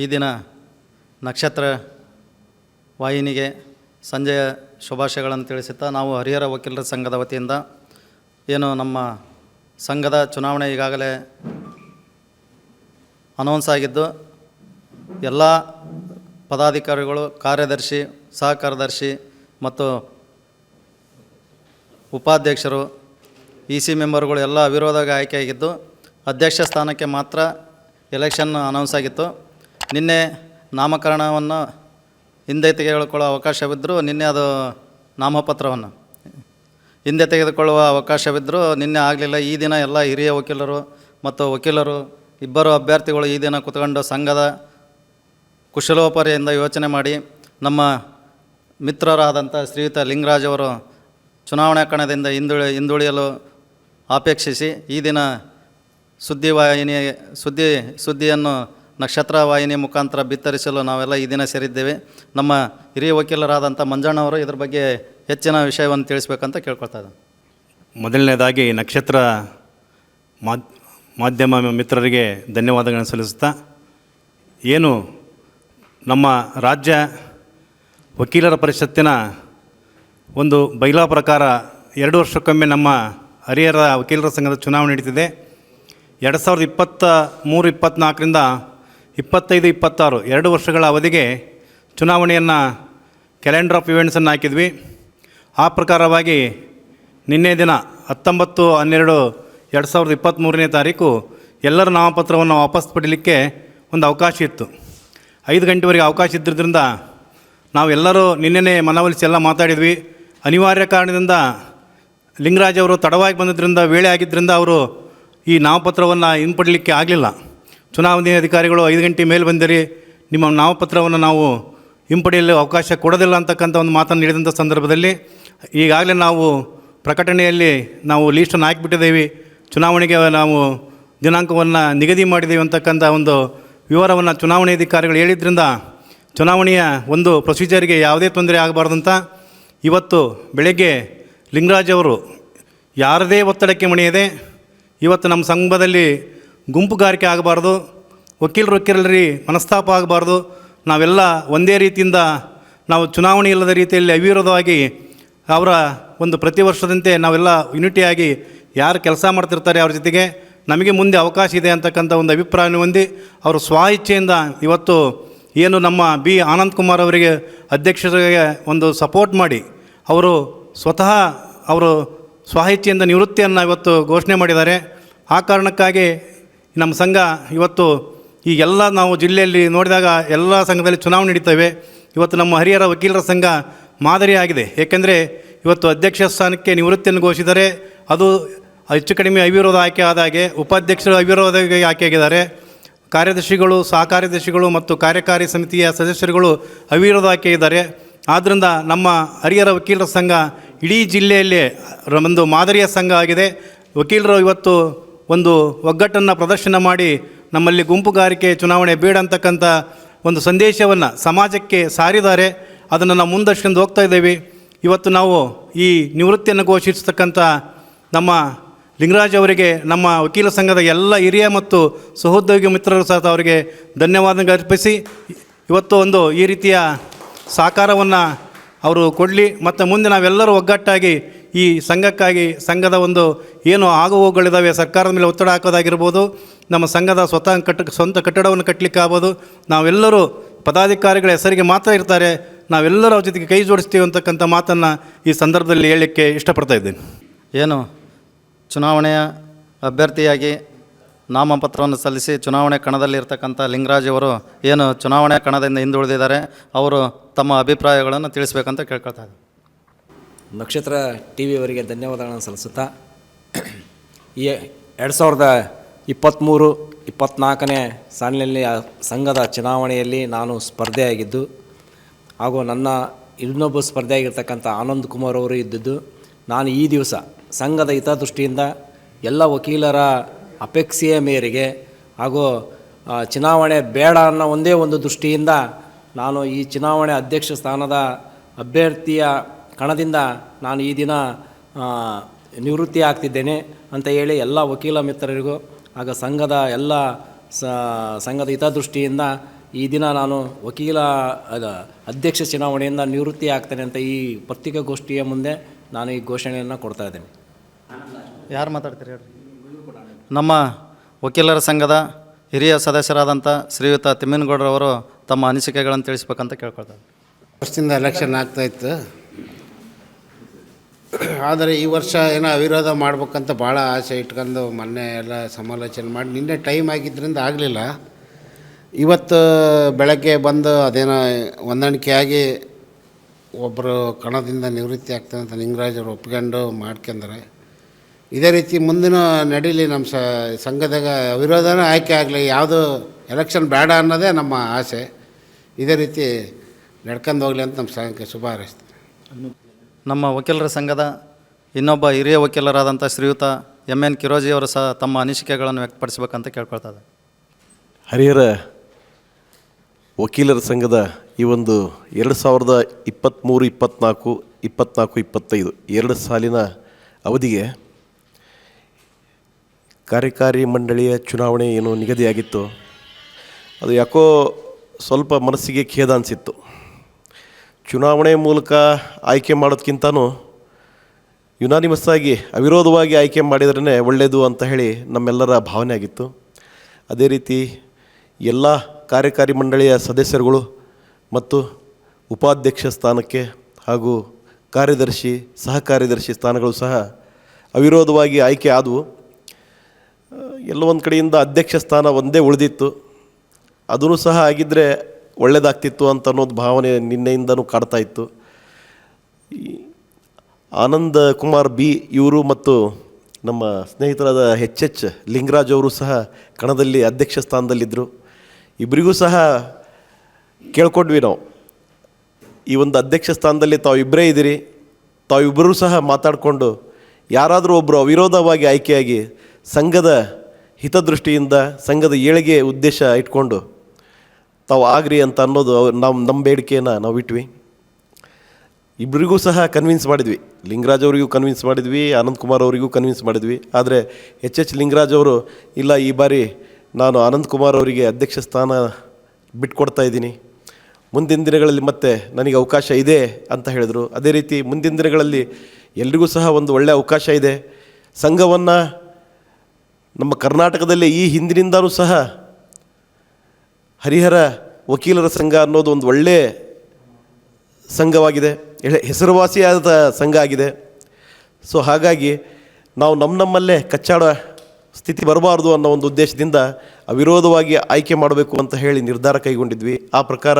ಈ ದಿನ ನಕ್ಷತ್ರ ವಾಹಿನಿಗೆ ಸಂಜೆಯ ಶುಭಾಶಯಗಳನ್ನು ತಿಳಿಸುತ್ತಾ ನಾವು ಹರಿಹರ ವಕೀಲರ ಸಂಘದ ವತಿಯಿಂದ ಏನು ನಮ್ಮ ಸಂಘದ ಚುನಾವಣೆ ಈಗಾಗಲೇ ಅನೌನ್ಸ್ ಆಗಿದ್ದು, ಎಲ್ಲ ಪದಾಧಿಕಾರಿಗಳು, ಕಾರ್ಯದರ್ಶಿ ಸಹ ಕಾರ್ಯದರ್ಶಿ ಮತ್ತು ಉಪಾಧ್ಯಕ್ಷರು ಇ ಸಿ ಮೆಂಬರ್ಗಳು ಎಲ್ಲ ಅವಿರೋಧವಾಗಿ ಆಯ್ಕೆಯಾಗಿದ್ದು, ಅಧ್ಯಕ್ಷ ಸ್ಥಾನಕ್ಕೆ ಮಾತ್ರ ಎಲೆಕ್ಷನ್ ಅನೌನ್ಸ್ ಆಗಿತ್ತು. ನಿನ್ನೆ ನಾಮಕರಣವನ್ನು ಹಿಂದೆ ತೆಗೆದುಕೊಳ್ಳುವ ಅವಕಾಶವಿದ್ದರೂ ನಿನ್ನೆ ಅದು ನಾಮಪತ್ರವನ್ನು. ಹಿಂದೆ ತೆಗೆದುಕೊಳ್ಳುವ ಅವಕಾಶವಿದ್ದರೂ ನಿನ್ನೆ ಆಗಲಿಲ್ಲ. ಈ ದಿನ ಎಲ್ಲ ಹಿರಿಯ ವಕೀಲರು ಮತ್ತು ವಕೀಲರು, ಇಬ್ಬರು ಅಭ್ಯರ್ಥಿಗಳು ಈ ದಿನ ಕುತ್ಕೊಂಡು ಸಂಘದ ಕುಶಲೋಪರಿಯಿಂದ ಯೋಚನೆ ಮಾಡಿ ನಮ್ಮ ಮಿತ್ರರಾದಂಥ ಶ್ರೀಯುತ ಲಿಂಗರಾಜ್ ಅವರು ಚುನಾವಣಾ ಕಣದಿಂದ ಹಿಂದುಳಿ, ಹಿಂದುಳಿಯಲು ಆಪೇಕ್ಷಿಸಿ ಈ ದಿನ ಸುದ್ದಿವಾಹಿನಿಯ ಸುದ್ದಿ ಸುದ್ದಿಯನ್ನು ನಕ್ಷತ್ರ ವಾಹಿನಿ ಮುಖಾಂತರ ಬಿತ್ತರಿಸಲು ನಾವೆಲ್ಲ ಈ ದಿನ ಸೇರಿದ್ದೇವೆ. ನಮ್ಮ ಹಿರಿಯ ವಕೀಲರಾದಂಥ ಮಂಜಣ್ಣವರು ಇದ್ರ ಬಗ್ಗೆ ಹೆಚ್ಚಿನ ವಿಷಯವನ್ನು ತಿಳಿಸ್ಬೇಕಂತ ಕೇಳ್ಕೊಳ್ತಾ ಇದ್ದ ಮೊದಲನೇದಾಗಿ ನಕ್ಷತ್ರ ಮಾಧ್ಯಮ ಮಿತ್ರರಿಗೆ ಧನ್ಯವಾದಗಳನ್ನು ಸಲ್ಲಿಸುತ್ತಾ, ಏನು ನಮ್ಮ ರಾಜ್ಯ ವಕೀಲರ ಪರಿಷತ್ತಿನ ಒಂದು ಬೈಲಾ ಪ್ರಕಾರ ಎರಡು ವರ್ಷಕ್ಕೊಮ್ಮೆ ನಮ್ಮ ಹರಿಹರ ವಕೀಲರ ಸಂಘದ ಚುನಾವಣೆ ನಡೀತಿದೆ. ಎರಡು ಸಾವಿರದ ಇಪ್ಪತ್ತ ಮೂರು ಇಪ್ಪತ್ತ್ನಾಲ್ಕರಿಂದ ಇಪ್ಪತ್ತೈದು, ಇಪ್ಪತ್ತಾರು, ಎರಡು ವರ್ಷಗಳ ಅವಧಿಗೆ ಚುನಾವಣೆಯನ್ನು ಕ್ಯಾಲೆಂಡರ್ ಆಫ್ ಇವೆಂಟ್ಸನ್ನು ಹಾಕಿದ್ವಿ. ಆ ಪ್ರಕಾರವಾಗಿ ನಿನ್ನೆ ದಿನ ಹತ್ತೊಂಬತ್ತು, ಹನ್ನೆರಡು, ಎರಡು ಸಾವಿರದ ಇಪ್ಪತ್ತ್ಮೂರನೇ ತಾರೀಕು ಎಲ್ಲರ ನಾಮಪತ್ರವನ್ನು ವಾಪಸ್ ಪಡೀಲಿಕ್ಕೆ ಒಂದು ಅವಕಾಶ ಇತ್ತು. ಐದು ಗಂಟೆವರೆಗೆ ಅವಕಾಶ ಇದ್ದಿದ್ದರಿಂದ ನಾವೆಲ್ಲರೂ ನಿನ್ನೆನೇ ಮನವೊಲಿಸಿ ಎಲ್ಲ ಮಾತಾಡಿದ್ವಿ. ಅನಿವಾರ್ಯ ಕಾರಣದಿಂದ ಲಿಂಗರಾಜ್ ಅವರು ತಡವಾಗಿ ಬಂದಿದ್ದರಿಂದ, ವೇಳೆ ಆಗಿದ್ದರಿಂದ ಅವರು ಈ ನಾಮಪತ್ರವನ್ನು ಹಿಂಪಡಲಿಕ್ಕೆ ಆಗಲಿಲ್ಲ. ಚುನಾವಣೆ ಅಧಿಕಾರಿಗಳು ಐದು ಗಂಟೆ ಮೇಲೆ ಬಂದಿರಿ, ನಿಮ್ಮ ನಾಮಪತ್ರವನ್ನು ನಾವು ಹಿಂಪಡೆಯಲು ಅವಕಾಶ ಕೊಡೋದಿಲ್ಲ ಅಂತಕ್ಕಂಥ ಒಂದು ಮಾತನ್ನು ನೀಡಿದಂಥ ಸಂದರ್ಭದಲ್ಲಿ ಈಗಾಗಲೇ ನಾವು ಪ್ರಕಟಣೆಯಲ್ಲಿ ನಾವು ಲೀಸ್ಟನ್ನು ಹಾಕಿಬಿಟ್ಟಿದ್ದೇವೆ. ಚುನಾವಣೆಗೆ ನಾವು ದಿನಾಂಕವನ್ನು ನಿಗದಿ ಮಾಡಿದ್ದೇವೆ ಅಂತಕ್ಕಂಥ ಒಂದು ವಿವರವನ್ನು ಚುನಾವಣೆ ಅಧಿಕಾರಿಗಳು ಹೇಳಿದ್ರಿಂದ ಚುನಾವಣೆಯ ಒಂದು ಪ್ರೊಸೀಜರ್ಗೆ ಯಾವುದೇ ತೊಂದರೆ ಆಗಬಾರ್ದಂತ ಇವತ್ತು ಬೆಳಗ್ಗೆ ಲಿಂಗರಾಜ್ ಅವರು, ಯಾರದೇ ಒತ್ತಡಕ್ಕೆ ಮಣಿಯದೆ ಇವತ್ತು ನಮ್ಮ ಸಂಘದಲ್ಲಿ ಗುಂಪುಗಾರಿಕೆ ಆಗಬಾರ್ದು. ವಕೀಲರು, ವಕೀಲರಿ ಮನಸ್ತಾಪ ಆಗಬಾರ್ದು. ನಾವೆಲ್ಲ ಒಂದೇ ರೀತಿಯಿಂದ ನಾವು ಚುನಾವಣೆ ಇಲ್ಲದ ರೀತಿಯಲ್ಲಿ ಅವಿರೋಧವಾಗಿ ಅವರ ಒಂದು ಪ್ರತಿ ವರ್ಷದಂತೆ ನಾವೆಲ್ಲ ಯುನಿಟಿಯಾಗಿ ಯಾರು ಕೆಲಸ ಮಾಡ್ತಿರ್ತಾರೆ ಅವ್ರ ಜೊತೆಗೆ ನಮಗೆ ಮುಂದೆ ಅವಕಾಶ ಇದೆ ಅಂತಕ್ಕಂಥ ಒಂದು ಅಭಿಪ್ರಾಯವನ್ನು ಹೊಂದಿ ಅವರು ಸ್ವ ಇಚ್ಛೆಯಿಂದ ಇವತ್ತು ಏನು ನಮ್ಮ ಬಿ ಆನಂದ್ ಕುಮಾರ್ ಅವರಿಗೆ ಅಧ್ಯಕ್ಷರಿಗೆ ಒಂದು ಸಪೋರ್ಟ್ ಮಾಡಿ ಅವರು ಸ್ವತಃ ಅವರು ಸ್ವ ಇಚ್ಛೆಯಿಂದ ನಿವೃತ್ತಿಯನ್ನು ಇವತ್ತು ಘೋಷಣೆ ಮಾಡಿದ್ದಾರೆ. ಆ ಕಾರಣಕ್ಕಾಗಿ ನಮ್ಮ ಸಂಘ ಇವತ್ತು ಈಗೆಲ್ಲ ನಾವು ಜಿಲ್ಲೆಯಲ್ಲಿ ನೋಡಿದಾಗ ಎಲ್ಲ ಸಂಘದಲ್ಲಿ ಚುನಾವಣೆ ನಡೀತವೆ. ಇವತ್ತು ನಮ್ಮ ಹರಿಹರ ವಕೀಲರ ಸಂಘ ಮಾದರಿಯಾಗಿದೆ. ಏಕೆಂದರೆ ಇವತ್ತು ಅಧ್ಯಕ್ಷ ಸ್ಥಾನಕ್ಕೆ ನಿವೃತ್ತಿಯನ್ನು ಘೋಷಿಸಿದರೆ ಅದು ಹೆಚ್ಚು ಕಡಿಮೆ ಅವಿರೋಧ ಆಯ್ಕೆ ಆದಾಗೆ ಉಪಾಧ್ಯಕ್ಷರು ಅವಿರೋಧ ಕಾರ್ಯದರ್ಶಿಗಳು ಸಹ ಕಾರ್ಯದರ್ಶಿಗಳು ಮತ್ತು ಕಾರ್ಯಕಾರಿ ಸಮಿತಿಯ ಸದಸ್ಯರುಗಳು ಅವಿರೋಧ ಆಯ್ಕೆ ಇದ್ದಾರೆ ಆದ್ದರಿಂದ ನಮ್ಮ ಹರಿಹರ ವಕೀಲರ ಸಂಘ ಇಡೀ ಜಿಲ್ಲೆಯಲ್ಲೇ ಒಂದು ಮಾದರಿಯ ಸಂಘ ಆಗಿದೆ. ವಕೀಲರು ಇವತ್ತು ಒಂದು ಒಗ್ಗಟ್ಟನ್ನು ಪ್ರದರ್ಶನ ಮಾಡಿ ನಮ್ಮಲ್ಲಿ ಗುಂಪುಗಾರಿಕೆ ಚುನಾವಣೆ ಬೇಡ ಅಂತಕ್ಕಂಥ ಒಂದು ಸಂದೇಶವನ್ನು ಸಮಾಜಕ್ಕೆ ಸಾರಿದ್ದಾರೆ. ಅದನ್ನು ನಾವು ಮುಂದರ್ಸ್ಕೊಂಡು ಹೋಗ್ತಾ ಇದ್ದೇವೆ. ಇವತ್ತು ನಾವು ಈ ನಿವೃತ್ತಿಯನ್ನು ಘೋಷಿಸ್ತಕ್ಕಂಥ ನಮ್ಮ ಲಿಂಗರಾಜ್ ಅವರಿಗೆ, ನಮ್ಮ ವಕೀಲ ಸಂಘದ ಎಲ್ಲ ಹಿರಿಯ ಮತ್ತು ಸಹೋದ್ಯೋಗಿ ಮಿತ್ರರು ಸಹ ಅವರಿಗೆ ಧನ್ಯವಾದ ಅರ್ಪಿಸಿ. ಇವತ್ತು ಒಂದು ಈ ರೀತಿಯ ಸಹಕಾರವನ್ನು ಅವರು ಕೊಡಲಿ, ಮತ್ತು ಮುಂದೆ ನಾವೆಲ್ಲರೂ ಒಗ್ಗಟ್ಟಾಗಿ ಈ ಸಂಘಕ್ಕಾಗಿ ಸಂಘದ ಒಂದು ಏನು ಆಗುಹೋಗುಗಳಿದ್ದಾವೆ ಸರ್ಕಾರದ ಮೇಲೆ ಒತ್ತಡ ಹಾಕೋದಾಗಿರ್ಬೋದು, ನಮ್ಮ ಸಂಘದ ಸ್ವತಃ ಕಟ್ಟ, ಸ್ವಂತ ಕಟ್ಟಡವನ್ನು ಕಟ್ಟಲಿಕ್ಕೆ ಆಗ್ಬೋದು, ನಾವೆಲ್ಲರೂ ಪದಾಧಿಕಾರಿಗಳ ಹೆಸರಿಗೆ ಮಾತ್ರ ಇರ್ತಾರೆ, ನಾವೆಲ್ಲರೂ ಅವ್ರ ಜೊತೆಗೆ ಕೈ ಜೋಡಿಸ್ತೀವಿ ಅಂತಕ್ಕಂಥ ಮಾತನ್ನು ಈ ಸಂದರ್ಭದಲ್ಲಿ ಹೇಳಲಿಕ್ಕೆ ಇಷ್ಟಪಡ್ತಾ ಇದ್ದೇನೆ. ಏನು, ಚುನಾವಣೆಯ ಅಭ್ಯರ್ಥಿಯಾಗಿ ನಾಮಪತ್ರವನ್ನು ಸಲ್ಲಿಸಿ ಚುನಾವಣೆ ಕಣದಲ್ಲಿ ಲಿಂಗರಾಜವರು ಏನು ಚುನಾವಣೆ ಕಣದಿಂದ ಹಿಂದುಳಿದಿದ್ದಾರೆ, ಅವರು ತಮ್ಮ ಅಭಿಪ್ರಾಯಗಳನ್ನು ತಿಳಿಸ್ಬೇಕಂತ ಕೇಳ್ಕೊಳ್ತಾ ಇದ್ದಾರೆ ನಕ್ಷತ್ರ ಟಿ ವಿಯವರಿಗೆ ಧನ್ಯವಾದಗಳನ್ನು ಸಲ್ಲಿಸುತ್ತಾ, ಈ ಎರಡು ಸಾವಿರದ ಇಪ್ಪತ್ತ್ಮೂರು ಇಪ್ಪತ್ತ್ನಾಲ್ಕನೇ ಸಾಲಿನಲ್ಲಿ ಸಂಘದ ಚುನಾವಣೆಯಲ್ಲಿ ನಾನು ಸ್ಪರ್ಧೆಯಾಗಿದ್ದು, ಹಾಗೂ ನನ್ನ ಇನ್ನೊಬ್ಬ ಸ್ಪರ್ಧೆಯಾಗಿರ್ತಕ್ಕಂಥ ಆನಂದ್ ಕುಮಾರ್ ಅವರು ಇದ್ದಿದ್ದು, ನಾನು ಈ ದಿವಸ ಸಂಘದ ಹಿತದೃಷ್ಟಿಯಿಂದ ಎಲ್ಲ ವಕೀಲರ ಅಪೇಕ್ಷೆಯ ಮೇರೆಗೆ ಹಾಗೂ ಚುನಾವಣೆ ಬೇಡ ಅನ್ನೋ ಒಂದೇ ಒಂದು ದೃಷ್ಟಿಯಿಂದ ನಾನು ಈ ಚುನಾವಣೆ ಅಧ್ಯಕ್ಷ ಸ್ಥಾನದ ಅಭ್ಯರ್ಥಿಯ ಕಣದಿಂದ ನಾನು ಈ ದಿನ ನಿವೃತ್ತಿ ಆಗ್ತಿದ್ದೇನೆ ಅಂತ ಹೇಳಿ ಎಲ್ಲ ವಕೀಲ ಮಿತ್ರರಿಗೂ ಆಗ ಸಂಘದ ಎಲ್ಲ ಸಂಘದ ಹಿತದೃಷ್ಟಿಯಿಂದ ಈ ದಿನ ನಾನು ವಕೀಲ ಅಧ್ಯಕ್ಷ ಚುನಾವಣೆಯಿಂದ ನಿವೃತ್ತಿ ಆಗ್ತೇನೆ ಅಂತ ಈ ಪತ್ರಿಕಾಗೋಷ್ಠಿಯ ಮುಂದೆ ನಾನು ಈ ಘೋಷಣೆಯನ್ನು ಕೊಡ್ತಾ ಇದ್ದೇನೆ. ಯಾರು ಮಾತಾಡ್ತೀರಿ ಹೇಳ್ರಿ? ನಮ್ಮ ವಕೀಲರ ಸಂಘದ ಹಿರಿಯ ಸದಸ್ಯರಾದಂಥ ಶ್ರೀಯುತ ತಿಮ್ಮಿನಗೌಡರವರು ತಮ್ಮ ಅನಿಸಿಕೆಗಳನ್ನು ತಿಳಿಸ್ಬೇಕಂತ ಕೇಳ್ಕೊಳ್ತಾರೆ. ವರ್ಷದಿಂದ ಎಲೆಕ್ಷನ್ ಆಗ್ತಾಯಿತ್ತು ಆದರೆ ಈ ವರ್ಷ ಏನೋ ಅವಿರೋಧ ಮಾಡ್ಬೇಕಂತ ಭಾಳ ಆಸೆ ಇಟ್ಕೊಂಡು ಮೊನ್ನೆ ಎಲ್ಲ ಸಮಾಲೋಚನೆ ಮಾಡಿ ನಿನ್ನೆ ಟೈಮ್ ಆಗಿದ್ದರಿಂದ ಆಗಲಿಲ್ಲ. ಇವತ್ತು ಬೆಳಗ್ಗೆ ಬಂದು ಅದೇನೋ ಹೊಂದಾಣಿಕೆಯಾಗಿ ಒಬ್ಬರು ಕಣದಿಂದ ನಿವೃತ್ತಿ ಆಗ್ತಾನಂತ ಅವರು ಒಪ್ಕೊಂಡು ಮಾಡ್ಕೊಂಡ್ರೆ. ಇದೇ ರೀತಿ ಮುಂದಿನ ನಡೀಲಿ ನಮ್ಮ ಸ ಸಂಘದಾಗ ಅವಿರೋಧನೇ ಆಯ್ಕೆ ಆಗಲಿ ಯಾವುದು ಎಲೆಕ್ಷನ್ ಬೇಡ ಅನ್ನೋದೇ ನಮ್ಮ ಆಸೆ. ಇದೇ ರೀತಿ ನಡ್ಕೊಂಡು ಹೋಗಲಿ ಅಂತ ನಮ್ಮ ಸಂಘಕ್ಕೆ ಶುಭ ಹಾರೈಸ್ತೀನಿ. ನಮ್ಮ ವಕೀಲರ ಸಂಘದ ಇನ್ನೊಬ್ಬ ಹಿರಿಯ ವಕೀಲರಾದಂಥ ಶ್ರೀಯುತ ಎಂ ಎನ್ ಕಿರೋಜಿಯವರು ಸಹ ತಮ್ಮ ಅನಿಸಿಕೆಗಳನ್ನು ವ್ಯಕ್ತಪಡಿಸಬೇಕಂತ ಕೇಳ್ಕೊಳ್ತಾರೆ ಹರಿಹರ ವಕೀಲರ ಸಂಘದ ಈ ಒಂದು ಎರಡು ಸಾವಿರದ ಇಪ್ಪತ್ತ್ಮೂರು ಇಪ್ಪತ್ತ್ನಾಲ್ಕು ಇಪ್ಪತ್ತ್ನಾಲ್ಕು ಇಪ್ಪತ್ತೈದು ಎರಡು ಸಾಲಿನ ಅವಧಿಗೆ ಕಾರ್ಯಕಾರಿ ಮಂಡಳಿಯ ಚುನಾವಣೆ ಏನು ನಿಗದಿಯಾಗಿತ್ತು. ಅದು ಯಾಕೋ ಸ್ವಲ್ಪ ಮನಸ್ಸಿಗೆ ಖೇದ ಅನಿಸಿತ್ತು. ಚುನಾವಣೆ ಮೂಲಕ ಆಯ್ಕೆ ಮಾಡೋದಕ್ಕಿಂತನೂ ಯುನಾನಿಮಸ್ ಆಗಿ ಅವಿರೋಧವಾಗಿ ಆಯ್ಕೆ ಮಾಡಿದ್ರೇ ಒಳ್ಳೆಯದು ಅಂತ ಹೇಳಿ ನಮ್ಮೆಲ್ಲರ ಭಾವನೆ ಆಗಿತ್ತು. ಅದೇ ರೀತಿ ಎಲ್ಲ ಕಾರ್ಯಕಾರಿ ಮಂಡಳಿಯ ಸದಸ್ಯರುಗಳು ಮತ್ತು ಉಪಾಧ್ಯಕ್ಷ ಸ್ಥಾನಕ್ಕೆ ಹಾಗೂ ಕಾರ್ಯದರ್ಶಿ ಸಹ ಕಾರ್ಯದರ್ಶಿ ಸ್ಥಾನಗಳು ಸಹ ಅವಿರೋಧವಾಗಿ ಆಯ್ಕೆ ಆದವು. ಎಲ್ಲೋ ಒಂದು ಕಡೆಯಿಂದ ಅಧ್ಯಕ್ಷ ಸ್ಥಾನ ಒಂದೇ ಉಳಿದಿತ್ತು. ಅದೂ ಸಹ ಆಗಿದ್ದರೆ ಒಳ್ಳೆಯದಾಗ್ತಿತ್ತು ಅಂತ ಅನ್ನೋದು ಭಾವನೆ ನಿನ್ನೆಯಿಂದನೂ ಕಾಡ್ತಾ ಇತ್ತು. ಆನಂದ್ ಕುಮಾರ್ ಬಿ ಇವರು ಮತ್ತು ನಮ್ಮ ಸ್ನೇಹಿತರಾದ ಹೆಚ್ ಎಚ್ ಲಿಂಗರಾಜ್ ಅವರು ಸಹ ಕಣದಲ್ಲಿ ಅಧ್ಯಕ್ಷ ಸ್ಥಾನದಲ್ಲಿದ್ದರು ಇಬ್ಬರಿಗೂ ಸಹ ಕೇಳ್ಕೊಂಡ್ವಿ ನಾವು. ಈ ಒಂದು ಅಧ್ಯಕ್ಷ ಸ್ಥಾನದಲ್ಲಿ ತಾವು ಇಬ್ಬರೇ ಇದ್ದೀರಿ. ತಾವಿಬ್ಬರೂ ಸಹ ಮಾತಾಡಿಕೊಂಡು ಯಾರಾದರೂ ಒಬ್ಬರು ಅವಿರೋಧವಾಗಿ ಆಯ್ಕೆಯಾಗಿ ಸಂಘದ ಹಿತದೃಷ್ಟಿಯಿಂದ, ಸಂಘದ ಏಳಿಗೆ ಉದ್ದೇಶ ಇಟ್ಕೊಂಡು ತಾವು ಆಗ್ರಿ ಅಂತ ಅನ್ನೋದು ನಾವು ನಮ್ಮ ಬೇಡಿಕೆಯನ್ನು ನಾವು ಇಟ್ವಿ. ಇಬ್ಬರಿಗೂ ಸಹ ಕನ್ವಿನ್ಸ್ ಮಾಡಿದ್ವಿ. ಲಿಂಗರಾಜ್ ಅವರಿಗೂ ಕನ್ವಿನ್ಸ್ ಮಾಡಿದ್ವಿ, ಆನಂದ್ ಕುಮಾರ್ ಅವರಿಗೂ ಕನ್ವಿನ್ಸ್ ಮಾಡಿದ್ವಿ. ಆದರೆ ಎಚ್ ಎಚ್ ಲಿಂಗರಾಜ್ ಅವರು, ಇಲ್ಲ, ಈ ಬಾರಿ ನಾನು ಆನಂದ್ ಕುಮಾರ್ ಅವರಿಗೆ ಅಧ್ಯಕ್ಷ ಸ್ಥಾನ ಬಿಟ್ಕೊಡ್ತಾ ಇದ್ದೀನಿ. ಮುಂದಿನ ದಿನಗಳಲ್ಲಿ ಮತ್ತೆ ನನಗೆ ಅವಕಾಶ ಇದೆ ಅಂತ ಹೇಳಿದರು. ಅದೇ ರೀತಿ ಮುಂದಿನ ದಿನಗಳಲ್ಲಿ ಎಲ್ರಿಗೂ ಸಹ ಒಂದು ಒಳ್ಳೆಯ ಅವಕಾಶ ಇದೆ. ಸಂಘವನ್ನು ನಮ್ಮ ಕರ್ನಾಟಕದಲ್ಲಿ ಈ ಹಿಂದಿನಿಂದಲೂ ಸಹ ಹರಿಹರ ವಕೀಲರ ಸಂಘ ಅನ್ನೋದು ಒಂದು ಒಳ್ಳೆಯ ಸಂಘವಾಗಿದೆ. ಹೆಸರುವಾಸಿಯಾದ ಸಂಘ ಆಗಿದೆ. ಸೊ ಹಾಗಾಗಿ ನಾವು ನಮ್ಮ ನಮ್ಮಲ್ಲೇ ಕಚ್ಚಾಡೋ ಸ್ಥಿತಿ ಬರಬಾರ್ದು ಅನ್ನೋ ಒಂದು ಉದ್ದೇಶದಿಂದ ಅವಿರೋಧವಾಗಿ ಆಯ್ಕೆ ಮಾಡಬೇಕು ಅಂತ ಹೇಳಿ ನಿರ್ಧಾರ ಕೈಗೊಂಡಿದ್ವಿ. ಆ ಪ್ರಕಾರ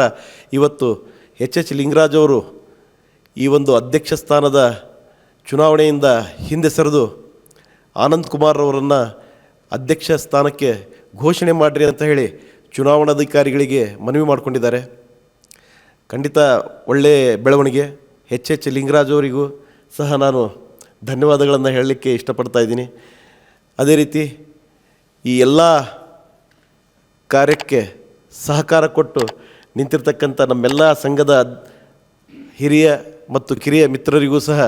ಇವತ್ತು ಎಚ್ ಎಚ್ ಲಿಂಗರಾಜ್ ಅವರು ಈ ಒಂದು ಅಧ್ಯಕ್ಷ ಸ್ಥಾನದ ಚುನಾವಣೆಯಿಂದ ಹಿಂದೆ ಸರಿದು ಆನಂದ್ ಕುಮಾರ್ ಅವರನ್ನು ಅಧ್ಯಕ್ಷ ಸ್ಥಾನಕ್ಕೆ ಘೋಷಣೆ ಮಾಡಿರಿ ಅಂತ ಹೇಳಿ ಚುನಾವಣಾಧಿಕಾರಿಗಳಿಗೆ ಮನವಿ ಮಾಡಿಕೊಂಡಿದ್ದಾರೆ. ಖಂಡಿತ ಒಳ್ಳೆಯ ಬೆಳವಣಿಗೆ, ಎಚ್ ಎಚ್ ಲಿಂಗರಾಜ್ ಅವರಿಗೂ ಸಹ ನಾನು ಧನ್ಯವಾದಗಳನ್ನು ಹೇಳಲಿಕ್ಕೆ ಇಷ್ಟಪಡ್ತಾ ಇದ್ದೀನಿ. ಅದೇ ರೀತಿ ಈ ಎಲ್ಲ ಕಾರ್ಯಕ್ಕೆ ಸಹಕಾರ ಕೊಟ್ಟು ನಿಂತಿರ್ತಕ್ಕಂಥ ನಮ್ಮೆಲ್ಲ ಸಂಘದ ಹಿರಿಯ ಮತ್ತು ಕಿರಿಯ ಮಿತ್ರರಿಗೂ ಸಹ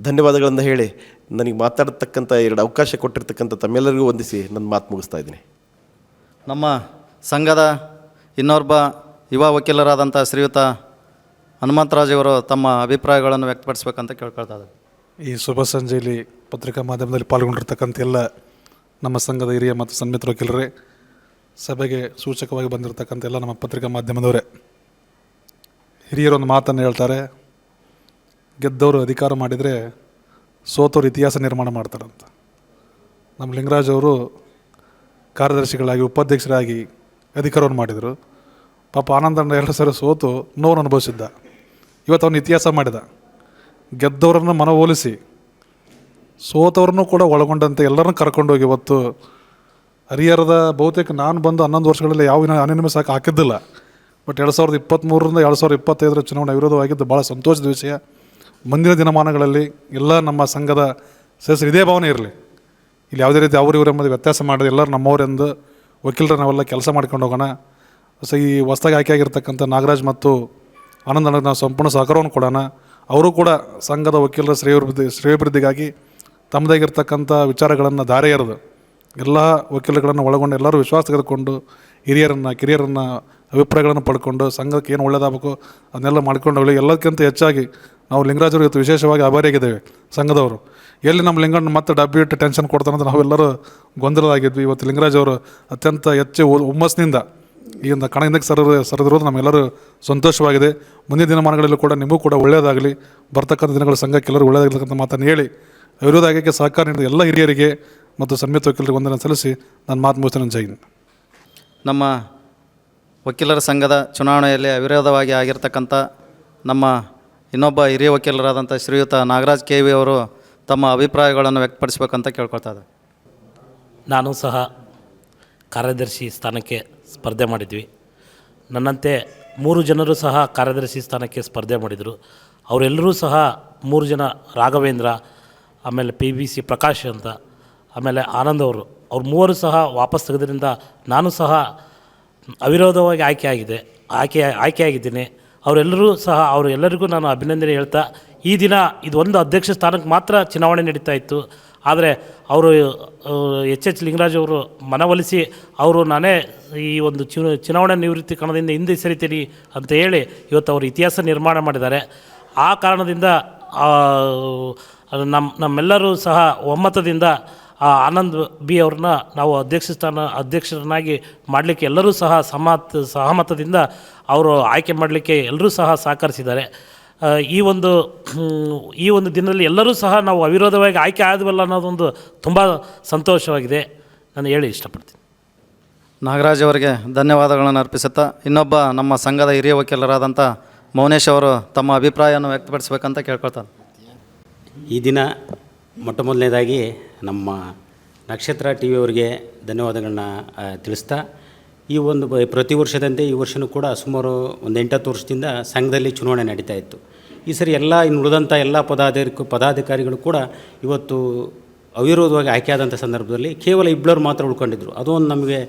ಧನ್ಯವಾದಗಳನ್ನು ಹೇಳಿ ನನಗೆ ಮಾತಾಡತಕ್ಕಂಥ ಎರಡು ಅವಕಾಶ ಕೊಟ್ಟಿರ್ತಕ್ಕಂಥ ತಮ್ಮೆಲ್ಲರಿಗೂ ವಂದಿಸಿ ನನ್ನ ಮಾತು ಮುಗಿಸ್ತಾ ಇದ್ದೀನಿ. ನಮ್ಮ ಸಂಘದ ಇನ್ನೊಬ್ಬ ಯುವ ವಕೀಲರಾದಂಥ ಶ್ರೀಯುತ ಹನುಮಂತರಾಜವರು ತಮ್ಮ ಅಭಿಪ್ರಾಯಗಳನ್ನು ವ್ಯಕ್ತಪಡಿಸ್ಬೇಕಂತ ಕೇಳ್ಕೊಳ್ತಾ ಇದ್ದಾರೆ. ಈ ಶುಭ ಸಂಜೆಯಲ್ಲಿ ಪತ್ರಿಕಾ ಮಾಧ್ಯಮದಲ್ಲಿ ಪಾಲ್ಗೊಂಡಿರ್ತಕ್ಕಂಥ ಎಲ್ಲ ನಮ್ಮ ಸಂಘದ ಹಿರಿಯ ಮತ್ತು ಸನ್ಮಿತ್ರ ವಕೀಲರೇ ಸಭೆಗೆ ಸೂಚಕವಾಗಿ ಬಂದಿರತಕ್ಕಂಥ ಎಲ್ಲ ನಮ್ಮ ಪತ್ರಿಕಾ ಮಾಧ್ಯಮದವರೇ ಹಿರಿಯರೊಂದು ಮಾತನ್ನು ಹೇಳ್ತಾರೆ ಗೆದ್ದವರು ಅಧಿಕಾರ ಮಾಡಿದರೆ ಸೋತವರು ಇತಿಹಾಸ ನಿರ್ಮಾಣ ಮಾಡ್ತಾರಂತ. ನಮ್ಮ ಲಿಂಗರಾಜ್ ಅವರು ಕಾರ್ಯದರ್ಶಿಗಳಾಗಿ, ಉಪಾಧ್ಯಕ್ಷರಾಗಿ ಅಧಿಕಾರವನ್ನು ಮಾಡಿದರು. ಪಾಪ ಆನಂದಣ್ಣ ಎರಡು ಸರಿ ಸೋತು ನೋವನ್ನು ಅನುಭವಿಸಿದ್ದ. ಇವತ್ತು ಅವನು ಇತಿಹಾಸ ಮಾಡಿದ. ಗೆದ್ದವರನ್ನು ಮನವೊಲಿಸಿ, ಸೋತವ್ರನ್ನೂ ಕೂಡ ಒಳಗೊಂಡಂತೆ ಎಲ್ಲರನ್ನೂ ಕರ್ಕೊಂಡೋಗಿ ಇವತ್ತು ಹರಿಹರದ ಬಹುತೇಕ ನಾನು ಬಂದು ಹನ್ನೊಂದು ವರ್ಷಗಳಲ್ಲಿ ಯಾವ ಅನಿಮಿಸ್ ಹಾಕಿ ಹಾಕಿದ್ದಿಲ್ಲ. ಬಟ್ ಎರಡು ಸಾವಿರದ ಇಪ್ಪತ್ತ್ಮೂರರಿಂದ ಎರಡು ಸಾವಿರದ ಇಪ್ಪತ್ತೈದರ ಚುನಾವಣೆ ವಿರೋಧವಾಗಿದ್ದು ಭಾಳ ಸಂತೋಷದ ವಿಷಯ. ಮುಂದಿನ ದಿನಮಾನಗಳಲ್ಲಿ ಎಲ್ಲ ನಮ್ಮ ಸಂಘದ ಸದಸ್ಯರು ಇದೇ ಭಾವನೆ ಇರಲಿ. ಇಲ್ಲಿ ಯಾವುದೇ ರೀತಿ ಅವ್ರ ಇವರ ಎಂಬುದು ವ್ಯತ್ಯಾಸ ಮಾಡಿದ್ರೆ ಎಲ್ಲರೂ ನಮ್ಮವರೆಂದು ವಕೀಲರ ನಾವೆಲ್ಲ ಕೆಲಸ ಮಾಡ್ಕೊಂಡು ಹೋಗೋಣ. ಸೊ ಈ ಹೊಸದಾಗಿ ಆಯ್ಕೆ ಆಗಿರ್ತಕ್ಕಂಥ ನಾಗರಾಜ್ ಮತ್ತು ಆನಂದನ ನಾವು ಸಂಪೂರ್ಣ ಸಹಕಾರವನ್ನು ಕೊಡೋಣ. ಅವರು ಕೂಡ ಸಂಘದ ವಕೀಲರ ಶ್ರೇಯೋಭಿವೃದ್ಧಿ, ಶ್ರೇಯೋಭಿವೃದ್ಧಿಗಾಗಿ ತಮ್ಮದಾಗಿರ್ತಕ್ಕಂಥ ವಿಚಾರಗಳನ್ನು ದಾರೆ ಎರೆದು ಎಲ್ಲ ವಕೀಲರುಗಳನ್ನು ಒಳಗೊಂಡು ಎಲ್ಲರೂ ವಿಶ್ವಾಸ ತೆಗೆದುಕೊಂಡು ಹಿರಿಯರನ್ನು, ಕಿರಿಯರನ್ನು ಅಭಿಪ್ರಾಯಗಳನ್ನು ಪಡ್ಕೊಂಡು ಸಂಘಕ್ಕೆ ಏನು ಒಳ್ಳೆಯದಾಗಬೇಕು ಅದನ್ನೆಲ್ಲ ಮಾಡ್ಕೊಂಡು ಹೋಗಲಿ. ಎಲ್ಲಕ್ಕಿಂತ ಹೆಚ್ಚಾಗಿ ನಾವು ಲಿಂಗರಾಜರು ಇವತ್ತು ವಿಶೇಷವಾಗಿ ಆಭಾರಿಯಾಗಿದ್ದೇವೆ ಸಂಘದವರು. ಎಲ್ಲಿ ನಮ್ಮ ಲಿಂಗಣ್ಣ ಮತ್ತೆ ಡಬ್ಬಿ ಇಟ್ಟು ಟೆನ್ಷನ್ ಕೊಡ್ತಾನಂತ ನಾವೆಲ್ಲರೂ ಗೊಂದಲದಾಗಿದ್ವಿ. ಇವತ್ತು ಲಿಂಗರಾಜ್ ಅವರು ಅತ್ಯಂತ ಹೆಚ್ಚು ಹುಮ್ಮಸ್ಸಿನಿಂದ ಈ ಒಂದು ಕಣದಿಂದ ಸರ ಸರಿದಿರೋದು ನಮ್ಮೆಲ್ಲರೂ ಸಂತೋಷವಾಗಿದೆ. ಮುಂದಿನ ದಿನಮಾನಗಳಲ್ಲೂ ಕೂಡ ನಿಮಗೂ ಕೂಡ ಒಳ್ಳೆಯದಾಗಲಿ. ಬರ್ತಕ್ಕಂಥ ದಿನಗಳ ಸಂಘಕ್ಕೆ ಎಲ್ಲರೂ ಒಳ್ಳೆಯದಾಗಲಿಕ್ಕಂತ ಮಾತನ್ನು ಹೇಳಿ ವಿರೋಧ ಸಹಕಾರ ನೀಡಿದ ಎಲ್ಲ ಹಿರಿಯರಿಗೆ ಮತ್ತು ಸಂಯುಕ್ತ ವಕೀಲರಿಗೆ ಒಂದನ್ನು ಸಲ್ಲಿಸಿ ನಾನು ಮಾತು ಮುಗಿಸ್ತೇನೆ. ಜೈ ಹಿಂದ್. ನಮ್ಮ ವಕೀಲರ ಸಂಘದ ಚುನಾವಣೆಯಲ್ಲಿ ಅವಿರೋಧವಾಗಿ ಆಗಿರ್ತಕ್ಕಂಥ ನಮ್ಮ ಇನ್ನೊಬ್ಬ ಹಿರಿಯ ವಕೀಲರಾದಂಥ ಶ್ರೀಯುತ ನಾಗರಾಜ್ ಕೆ ವಿ ಅವರು ತಮ್ಮ ಅಭಿಪ್ರಾಯಗಳನ್ನು ವ್ಯಕ್ತಪಡಿಸಬೇಕಂತ ಕೇಳ್ಕೊಳ್ತಾ ಇದ್ದಾರೆ. ನಾನು ಸಹ ಕಾರ್ಯದರ್ಶಿ ಸ್ಥಾನಕ್ಕೆ ಸ್ಪರ್ಧೆ ಮಾಡಿದ್ವಿ. ನನ್ನಂತೆ ಮೂರು ಜನರು ಸಹ ಕಾರ್ಯದರ್ಶಿ ಸ್ಥಾನಕ್ಕೆ ಸ್ಪರ್ಧೆ ಮಾಡಿದರು. ಅವರೆಲ್ಲರೂ ಸಹ ಮೂರು ಜನ ರಾಘವೇಂದ್ರ, ಆಮೇಲೆ ಪಿ ಬಿ ಸಿ ಪ್ರಕಾಶ್ ಅಂತ, ಆಮೇಲೆ ಆನಂದ್ ಅವರು, ಅವ್ರು ಮೂವರು ಸಹ ವಾಪಸ್ ತೆಗೆದ್ರಿಂದ ನಾನು ಸಹ ಅವಿರೋಧವಾಗಿ ಆಯ್ಕೆಯಾಗಿದೆ ಆಯ್ಕೆ ಆಯ್ಕೆಯಾಗಿದ್ದೀನಿ ಅವರೆಲ್ಲರೂ ಸಹ ಅವರೆಲ್ಲರಿಗೂ ನಾನು ಅಭಿನಂದನೆ ಹೇಳ್ತಾ, ಈ ದಿನ ಇದು ಒಂದು ಅಧ್ಯಕ್ಷ ಸ್ಥಾನಕ್ಕೆ ಮಾತ್ರ ಚುನಾವಣೆ ನಡೀತಾ ಇತ್ತು. ಆದರೆ ಅವರು ಎಚ್ ಎಚ್ ಲಿಂಗರಾಜ್ ಅವರು ಮನವೊಲಿಸಿ ಅವರು ನಾನೇ ಈ ಒಂದು ಚು, ಚುನಾವಣಾ ನಿವೃತ್ತಿ ಕಣದಿಂದ ಹಿಂದೆ ಸರಿತೀನಿ ಅಂತ ಹೇಳಿ ಇವತ್ತು ಅವರು ಇತಿಹಾಸ ನಿರ್ಮಾಣ ಮಾಡಿದ್ದಾರೆ. ಆ ಕಾರಣದಿಂದ ನಮ್ಮ ನಮ್ಮೆಲ್ಲರೂ ಸಹ ಒಮ್ಮತದಿಂದ ಆನಂದ್ ಬಿ ಅವ್ರನ್ನ ನಾವು ಅಧ್ಯಕ್ಷ ಸ್ಥಾನ ಅಧ್ಯಕ್ಷರನ್ನಾಗಿ ಮಾಡಲಿಕ್ಕೆ ಎಲ್ಲರೂ ಸಹ ಸಹಮತ ಸಹಮತದಿಂದ ಅವರು ಆಯ್ಕೆ ಮಾಡಲಿಕ್ಕೆ ಎಲ್ಲರೂ ಸಹ ಸಹಕರಿಸಿದ್ದಾರೆ. ಈ ಒಂದು ಈ ಒಂದು ದಿನದಲ್ಲಿ ಎಲ್ಲರೂ ಸಹ ನಾವು ಅವಿರೋಧವಾಗಿ ಆಯ್ಕೆ ಆದವಲ್ಲ ಅನ್ನೋದೊಂದು ತುಂಬ ಸಂತೋಷವಾಗಿದೆ. ನಾನು ಹೇಳಿ ಇಷ್ಟಪಡ್ತೀನಿ. ನಾಗರಾಜ್ ಅವರಿಗೆ ಧನ್ಯವಾದಗಳನ್ನು ಅರ್ಪಿಸುತ್ತಾ ಇನ್ನೊಬ್ಬ ನಮ್ಮ ಸಂಘದ ಹಿರಿಯ ವಕೀಲರಾದಂಥ ಮೌನೇಶ್ ಅವರು ತಮ್ಮ ಅಭಿಪ್ರಾಯವನ್ನು ವ್ಯಕ್ತಪಡಿಸಬೇಕಂತ ಕೇಳ್ಕೊಳ್ತಾರೆ ಈ ದಿನ ಮೊಟ್ಟ ಮೊದಲನೇದಾಗಿ ನಮ್ಮ ನಕ್ಷತ್ರ ಟಿ ವಿಯವರಿಗೆ ಧನ್ಯವಾದಗಳನ್ನ ತಿಳಿಸ್ತಾ, ಈ ಒಂದು ಪ್ರತಿ ವರ್ಷದಂತೆ ಈ ವರ್ಷವೂ ಕೂಡ ಸುಮಾರು ಒಂದು ಎಂಟತ್ತು ವರ್ಷದಿಂದ ಸಂಘದಲ್ಲಿ ಚುನಾವಣೆ ನಡೀತಾ ಇತ್ತು. ಈ ಸರಿ ಎಲ್ಲ ಇನ್ನು ಉಳಿದಂಥ ಎಲ್ಲ ಪದಾಧಿಕ, ಪದಾಧಿಕಾರಿಗಳು ಕೂಡ ಇವತ್ತು ಅವಿರೋಧವಾಗಿ ಆಯ್ಕೆಯಾದಂಥ ಸಂದರ್ಭದಲ್ಲಿ ಕೇವಲ ಇಬ್ಬರು ಮಾತ್ರ ಉಳ್ಕೊಂಡಿದ್ರು. ಅದು ಒಂದು ನಮಗೆ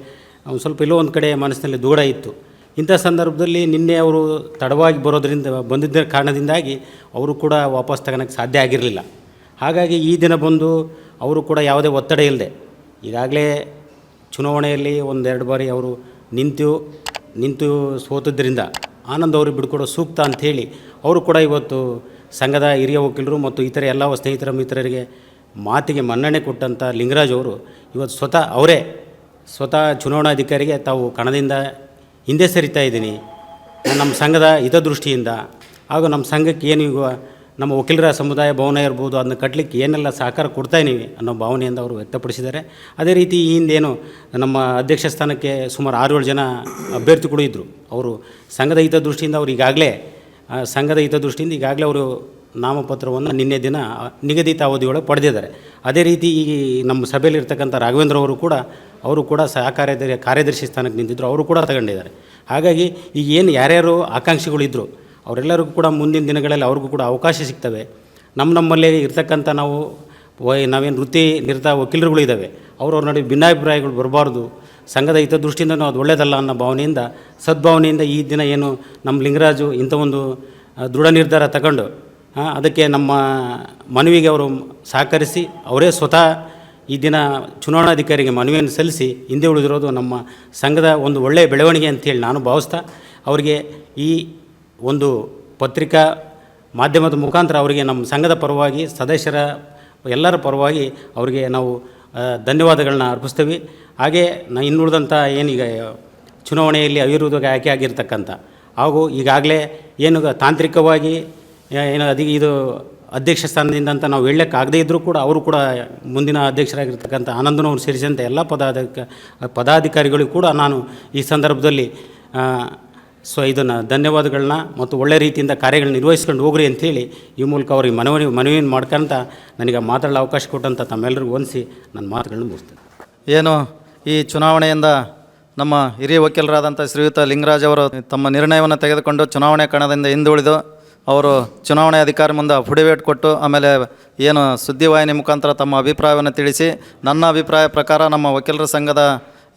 ಒಂದು ಸ್ವಲ್ಪ ಎಲ್ಲೋ ಒಂದು ಕಡೆ ಮನಸ್ಸಿನಲ್ಲಿ ದೂರ ಇತ್ತು. ಇಂಥ ಸಂದರ್ಭದಲ್ಲಿ ನಿನ್ನೆ ಅವರು ತಡವಾಗಿ ಬರೋದರಿಂದ, ಬಂದಿದ್ದ ಕಾರಣದಿಂದಾಗಿ ಅವರು ಕೂಡ ವಾಪಸ್ ತಗೊಳಕ್ಕೆ ಸಾಧ್ಯ ಆಗಿರಲಿಲ್ಲ. ಹಾಗಾಗಿ ಈ ದಿನ ಬಂದು ಅವರು ಕೂಡ ಯಾವುದೇ ಒತ್ತಡ ಇಲ್ಲದೆ ಈಗಾಗಲೇ ಚುನಾವಣೆಯಲ್ಲಿ ಒಂದೆರಡು ಬಾರಿ ಅವರು ನಿಂತು ನಿಂತು ಸೋತದ್ರಿಂದ ಆನಂದ್ ಅವರು ಬಿಡ್ಕೊಡೋ ಸೂಕ್ತ ಅಂಥೇಳಿ ಅವರು ಕೂಡ ಇವತ್ತು ಸಂಘದ ಹಿರಿಯ ವಕೀಲರು ಮತ್ತು ಇತರ ಎಲ್ಲ ಸ್ನೇಹಿತರ ಮಿತ್ರರಿಗೆ ಮಾತಿಗೆ ಮನ್ನಣೆ ಕೊಟ್ಟಂಥ ಲಿಂಗರಾಜ್ ಅವರು ಇವತ್ತು ಸ್ವತಃ ಅವರೇ ಸ್ವತಃ ಚುನಾವಣಾಧಿಕಾರಿಗೆ ತಾವು ಕಣದಿಂದ ಹಿಂದೆ ಸರಿತಾ ಇದ್ದೀನಿ. ನಮ್ಮ ಸಂಘದ ಹಿತದೃಷ್ಟಿಯಿಂದ ಹಾಗೂ ನಮ್ಮ ಸಂಘಕ್ಕೆ ಏನು ಈಗ ನಮ್ಮ ವಕೀಲರ ಸಮುದಾಯ ಭವನ ಇರ್ಬೋದು, ಅದನ್ನ ಕಟ್ಟಲಿಕ್ಕೆ ಏನೆಲ್ಲ ಸಹಕಾರ ಕೊಡ್ತಾ ಅನ್ನೋ ಭಾವನೆಯಿಂದ ಅವರು ವ್ಯಕ್ತಪಡಿಸಿದ್ದಾರೆ. ಅದೇ ರೀತಿ ಈ ಹಿಂದೇನು ನಮ್ಮ ಅಧ್ಯಕ್ಷ ಸ್ಥಾನಕ್ಕೆ ಸುಮಾರು ಆರು ಏಳು ಜನ ಅಭ್ಯರ್ಥಿಗಳು ಇದ್ದರು ಅವರು ಸಂಘದ ಹಿತದೃಷ್ಟಿಯಿಂದ ಅವರು ಈಗಾಗಲೇ ಸಂಘದ ಹಿತದೃಷ್ಟಿಯಿಂದ ಈಗಾಗಲೇ ಅವರು ನಾಮಪತ್ರವನ್ನು ನಿನ್ನೆ ದಿನ ನಿಗದಿತ ಅವಧಿಯೊಳಗೆ ಪಡೆದಿದ್ದಾರೆ. ಅದೇ ರೀತಿ ಈ ನಮ್ಮ ಸಭೆಯಲ್ಲಿರ್ತಕ್ಕಂಥ ರಾಘವೇಂದ್ರ ಅವರು ಕೂಡ ಅವರು ಕೂಡ ಸಹಕಾರ್ಯದ ಕಾರ್ಯದರ್ಶಿ ಸ್ಥಾನಕ್ಕೆ ನಿಂತಿದ್ದರು ಅವರು ಕೂಡ ತಗೊಂಡಿದ್ದಾರೆ. ಹಾಗಾಗಿ ಈಗ ಏನು ಯಾರ್ಯಾರು ಆಕಾಂಕ್ಷಿಗಳಿದ್ದರು ಅವರೆಲ್ಲರಿಗೂ ಕೂಡ ಮುಂದಿನ ದಿನಗಳಲ್ಲಿ ಅವ್ರಿಗೂ ಕೂಡ ಅವಕಾಶ ಸಿಗ್ತವೆ. ನಮ್ಮ ನಮ್ಮಲ್ಲಿ ಇರ್ತಕ್ಕಂಥ ನಾವು ವೈ ನಾವೇನು ವೃತ್ತಿ ನಿರತ ವಕೀಲರುಗಳು ಇದ್ದಾವೆ ಅವ್ರವ್ರ ನಡುವೆ ಭಿನ್ನಾಭಿಪ್ರಾಯಗಳು ಬರಬಾರ್ದು. ಸಂಘದ ಹಿತದೃಷ್ಟಿಯಿಂದ ನಾವು ಅದು ಒಳ್ಳೆಯದಲ್ಲ ಅನ್ನೋ ಭಾವನೆಯಿಂದ, ಸದ್ಭಾವನೆಯಿಂದ ಈ ದಿನ ಏನು ನಮ್ಮ ಲಿಂಗರಾಜು ಇಂಥ ಒಂದು ದೃಢ ನಿರ್ಧಾರ ತಗೊಂಡು ಅದಕ್ಕೆ ನಮ್ಮ ಮನವಿಗೆ ಅವರು ಸಹಕರಿಸಿ, ಅವರೇ ಸ್ವತಃ ಈ ದಿನ ಚುನಾವಣಾಧಿಕಾರಿಗೆ ಮನವಿಯನ್ನು ಸಲ್ಲಿಸಿ ಹಿಂದೆ ಉಳಿದಿರೋದು ನಮ್ಮ ಸಂಘದ ಒಂದು ಒಳ್ಳೆಯ ಬೆಳವಣಿಗೆ ಅಂತೇಳಿ ನಾನು ಭಾವಿಸ್ತಾ, ಅವರಿಗೆ ಈ ಒಂದು ಪತ್ರಿಕಾ ಮಾಧ್ಯಮದ ಮುಖಾಂತರ ಅವರಿಗೆ ನಮ್ಮ ಸಂಘದ ಪರವಾಗಿ, ಸದಸ್ಯರ, ಎಲ್ಲರ ಪರವಾಗಿ ಅವರಿಗೆ ನಾವು ಧನ್ಯವಾದಗಳನ್ನ ಅರ್ಪಿಸ್ತೀವಿ. ಹಾಗೆ ನಾ ಇನ್ನುಳಿದಂಥ ಏನೀಗ ಚುನಾವಣೆಯಲ್ಲಿ ಅವಿರೋಧವಾಗಿ ಆಯ್ಕೆ ಆಗಿರ್ತಕ್ಕಂಥ ಹಾಗೂ ಈಗಾಗಲೇ ಏನು ತಾಂತ್ರಿಕವಾಗಿ ಏನು ಅದಿ, ಇದು ಅಧ್ಯಕ್ಷ ಸ್ಥಾನದಿಂದ ಅಂತ ನಾವು ಹೇಳಕ್ಕಾಗದೇ ಇದ್ದರೂ ಕೂಡ ಅವರು ಕೂಡ ಮುಂದಿನ ಅಧ್ಯಕ್ಷರಾಗಿರ್ತಕ್ಕಂಥ ಆನಂದನವರು ಸೇರಿಸಿದಂಥ ಎಲ್ಲ ಪದಾಧಿಕ ಪದಾಧಿಕಾರಿಗಳಿಗೂ ಕೂಡ ನಾನು ಈ ಸಂದರ್ಭದಲ್ಲಿ ಸೊ ಇದನ್ನು ಧನ್ಯವಾದಗಳನ್ನ ಮತ್ತು ಒಳ್ಳೆ ರೀತಿಯಿಂದ ಕಾರ್ಯಗಳನ್ನ ನಿರ್ವಹಿಸ್ಕೊಂಡು ಹೋಗ್ರಿ ಅಂಥೇಳಿ ಈ ಮೂಲಕ ಅವ್ರಿಗೆ ಮನವಿ, ಮನವಿಯನ್ನು ಮಾಡ್ಕೊಂತ ನನಗೆ ಮಾತಾಡಲು ಅವಕಾಶ ಕೊಟ್ಟಂಥ ತಮ್ಮೆಲ್ಲರಿಗೂ ಹೊಂದಿಸಿ ನನ್ನ ಮಾತುಗಳನ್ನ ಮುಗಿಸ್ತೇನೆ. ಏನು ಈ ಚುನಾವಣೆಯಿಂದ ನಮ್ಮ ಹಿರಿಯ ವಕೀಲರಾದಂಥ ಶ್ರೀಯುತ ಲಿಂಗರಾಜ್ ಅವರು ತಮ್ಮ ನಿರ್ಣಯವನ್ನು ತೆಗೆದುಕೊಂಡು ಚುನಾವಣೆ ಕಣದಿಂದ ಹಿಂದುಳಿದು ಅವರು ಚುನಾವಣೆ ಅಧಿಕಾರಿ ಮುಂದೆ ಫುಡಿವೇಟ್ ಕೊಟ್ಟು ಆಮೇಲೆ ಏನು ಸುದ್ದಿವಾಹಿನಿ ಮುಖಾಂತರ ತಮ್ಮ ಅಭಿಪ್ರಾಯವನ್ನು ತಿಳಿಸಿ ನನ್ನ ಅಭಿಪ್ರಾಯ ಪ್ರಕಾರ ನಮ್ಮ ವಕೀಲರ ಸಂಘದ